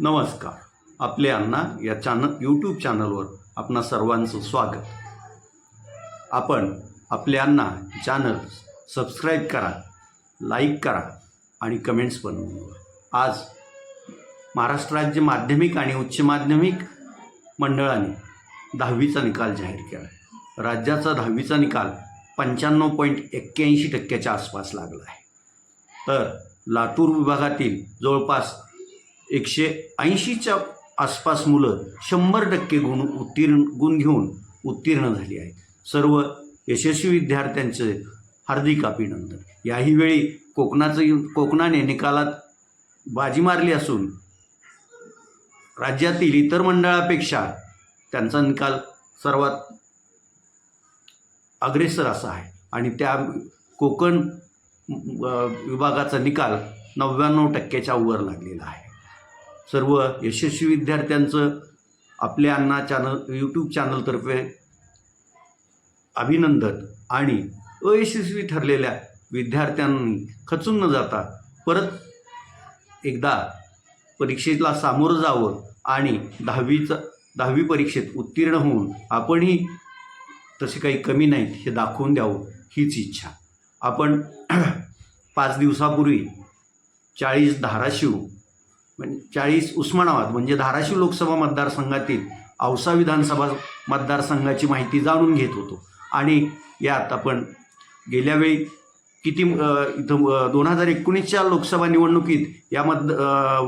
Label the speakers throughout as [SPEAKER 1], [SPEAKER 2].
[SPEAKER 1] नमस्कार. आपले अण्णा या चॅनल यूट्यूब चॅनलवर आपणा सर्वांचं स्वागत. आपण आपले अण्णा चॅनल सबस्क्राईब करा लाईक करा आणि कमेंट्स पण आज महाराष्ट्र राज्य माध्यमिक आणि उच्च माध्यमिक मंडळाने दहावीचा निकाल जाहीर केला आहे राज्याचा दहावीचा निकाल पंच्याण्णव पॉईंट एक्क्याऐंशी टक्क्याच्या आसपास लागला आहे. तर लातूर विभागातील जवळपास एकशे ऐंशीच्या आसपास मुलं शंभर टक्के गुण उत्तीर्ण गुण घेऊन उत्तीर्ण झाली आहेत. सर्व यशस्वी विद्यार्थ्यांचे हार्दिक अभिनंदन. याही वेळी कोकणाचं कोकणाने निकालात बाजी मारली असून राज्यातील इतर मंडळापेक्षा त्यांचा निकाल सर्वात अग्रेसर असा आहे. आणि त्या कोकण विभागाचा निकाल नव्याण्णव टक्क्याच्या वर लागलेला आहे. सर्व यशस्वी विद्यार्थ्यांचं आपल्या अण्णा चॅनल यूट्यूब चॅनलतर्फे अभिनंदन आणि अयशस्वी ठरलेल्या विद्यार्थ्यांनी खचून न जाता परत एकदा परीक्षेला सामोरं जावं आणि दहावीचं दहावी परीक्षेत उत्तीर्ण होऊन आपणही तसे काही कमी नाहीत हे दाखवून द्यावं हीच इच्छा. आपण पाच दिवसापूर्वी चाळीस धाराशिव म्हणजे चाळीस उस्मानाबाद म्हणजे धाराशिव लोकसभा मतदारसंघातील औसा विधानसभा मतदारसंघाची माहिती जाणून घेत होतो. आणि यात आपण गेल्यावेळी किती इथं दोन हजार एकोणीसच्या लोकसभा निवडणुकीत या मत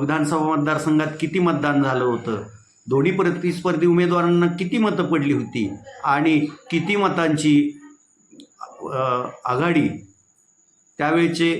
[SPEAKER 1] विधानसभा मतदारसंघात किती मतदान झालं होतं? दोन्ही प्रतिस्पर्धी उमेदवारांना किती मतं पडली होती? आणि किती मतांची आघाडी? त्यावेळचे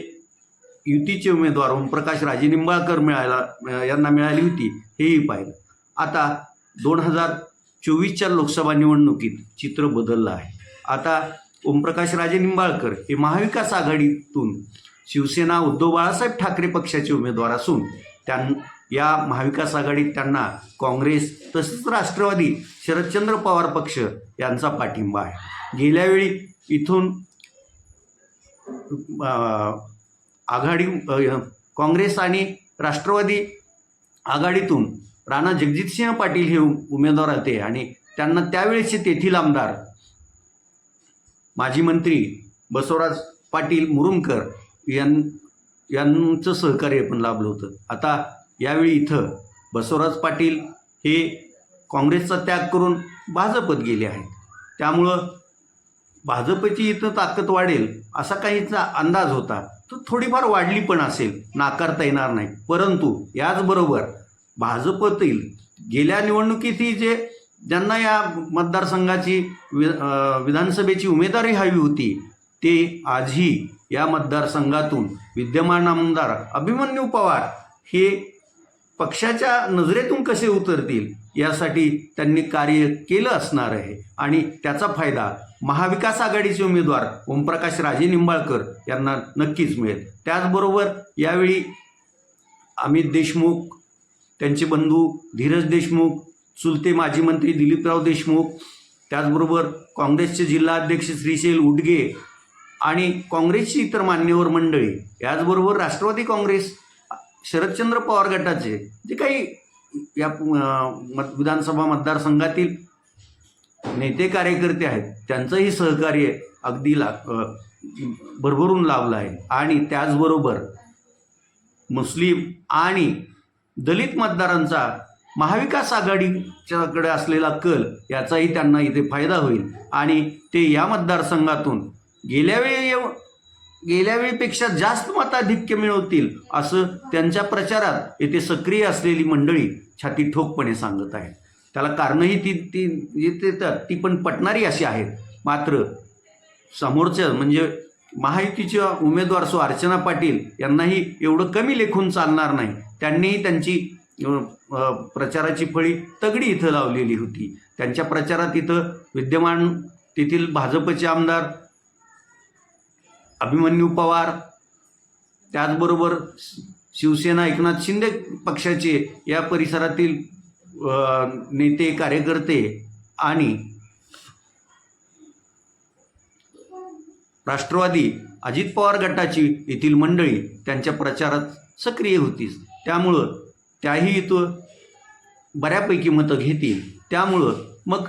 [SPEAKER 1] युतीचे उमेदवार ओमप्रकाश राजे निंबाळकर मिळायला यांना मिळाली होती हेही पाहिलं. आता दोन हजार चोवीसच्या लोकसभा निवडणुकीत चित्र बदललं आहे. आता ओमप्रकाश राजे निंबाळकर हे महाविकास आघाडीतून शिवसेना उद्धव बाळासाहेब ठाकरे पक्षाचे उमेदवार असून त्यां या महाविकास आघाडीत त्यांना काँग्रेस तसेच राष्ट्रवादी शरदचंद्र पवार पक्ष यांचा पाठिंबा आहे. गेल्यावेळी इथून आघाडी काँग्रेस आणि राष्ट्रवादी आघाडीतून राणा जगजितसिंह पाटील हे उमेदवार होते आणि त्यांना त्यावेळेचे तेथील आमदार माजी मंत्री बसवराज पाटील मुरुमकर यां यांचं सहकार्य पण लाभलं होतं. आता यावेळी इथं बसवराज पाटील हे काँग्रेसचा त्याग करून भाजपत गेले आहेत. त्यामुळं भाजपची इथं ताकद वाढेल असा काहीचा अंदाज होता. तर थोडीफार वाढली पण असेल. नाकारता येणार नाही. परंतु याचबरोबर भाजपतील गेल्या निवडणुकीतही जे ज्यांना या मतदारसंघाची वि विधानसभेची उमेदवारी हवी होती ते आजही या मतदारसंघातून विद्यमान आमदार अभिमन्यू पवार हे पक्षाच्या नजरेतून कसे उतरतील? यासाठी त्यांनी कार्य केलं असणार आहे. आणि त्याचा फायदा महाविकास आघाडीचे उमेदवार ओमप्रकाश राजे निंबाळकर यांना नक्कीच मिळेल. त्याचबरोबर यावेळी अमित देशमुख त्यांचे बंधू धीरज देशमुख चुलते माजी मंत्री दिलीपराव देशमुख त्याचबरोबर काँग्रेसचे जिल्हाध्यक्ष श्रीशैल उडगे आणि काँग्रेसची इतर मान्यवर मंडळी याचबरोबर राष्ट्रवादी काँग्रेस शरदचंद्र पवार गटाचे जे काही या मत विधानसभा मतदारसंघातील नेते कार्यकर्ते आहेत. त्यांचंही सहकार्य अगदी ला भरभरून लाभलं आहे. आणि त्याचबरोबर मुस्लिम आणि दलित मतदारांचा महाविकास आघाडीच्याकडे असलेला कल याचाही त्यांना इथे फायदा होईल. आणि ते या मतदारसंघातून गेल्या वेळी गेल्या वेळीपेक्षा जास्त मताधिक्य मिळवतील असं त्यांच्या प्रचारात येथे सक्रिय असलेली मंडळी छाती ठोकपणे सांगत आहेत. त्याला कारणंही ती ती म्हणजे येतात ती पण पटणारी अशी आहेत. मात्र समोरच्या म्हणजे महायुतीच्या उमेदवार सो अर्चना पाटील यांनाही एवढं कमी लेखून चालणार नाही. त्यांनीही त्यांची प्रचाराची फळी तगडी इथं लावलेली होती. त्यांच्या प्रचारात इथं विद्यमान तेथील भाजपचे आमदार अभिमन्यू पवार त्याचबरोबर शिवसेना एकनाथ शिंदे पक्षाचे या परिसरातील नेते कार्यकर्ते आणि राष्ट्रवादी अजित पवार गटाची येथील मंडळी त्यांच्या प्रचारात सक्रिय होतीच त्यामुळं त्याही इथं बऱ्यापैकी मतं घेतील. त्यामुळं मग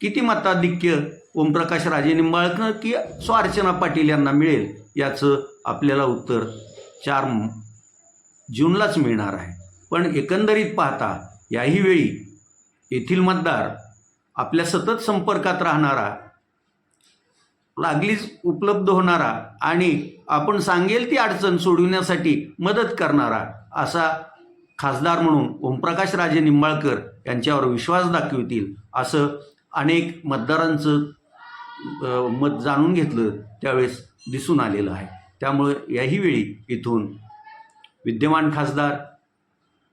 [SPEAKER 1] किती मताधिक्य ओमप्रकाश राजे निंबाळकर की स्वार्चना पाटील यांना मिळेल याचं आपल्याला उत्तर चार जूनलाच मिळणार आहे. पण एकंदरीत पाहता याही वेळी येथील मतदार आपल्या सतत संपर्कात राहणारा लागलीच उपलब्ध होणारा आणि आपण सांगेल ती अडचण सोडविण्यासाठी मदत करणारा असा खासदार म्हणून ओमप्रकाश राजे निंबाळकर यांच्यावर विश्वास दाखवतील असं अनेक मतदारांचं मत जाणून घेतलं त्यावेळेस दिसून आलेलं आहे. त्यामुळं याही वेळी इथून विद्यमान खासदार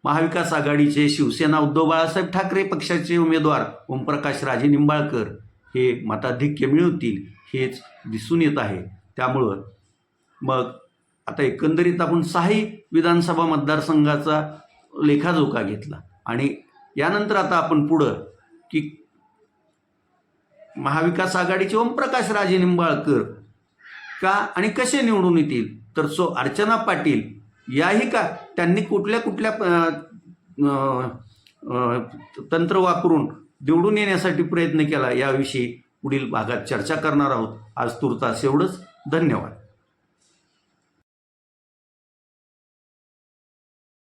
[SPEAKER 1] महाविकास आघाडीचे शिवसेना उद्धव बाळासाहेब ठाकरे पक्षाचे उमेदवार ओमप्रकाश राजे निंबाळकर हे मताधिक्य मिळवतील हेच दिसून येत आहे. त्यामुळं मग आता एकंदरीत आपण सहाही विधानसभा मतदारसंघाचा लेखाजोखा घेतला आणि यानंतर आता आपण पुढं की महाविकास आघाडीचे ओमप्रकाश राजे निंबाळकर का आणि कसे निवडून येतील? तर सो अर्चना पाटील याही का त्यांनी कुठल्या कुठल्या तंत्र वापरून निवडून येण्यासाठी प्रयत्न केला याविषयी पुढील भागात चर्चा करणार आहोत. आज तुर्तास एवढंच. धन्यवाद.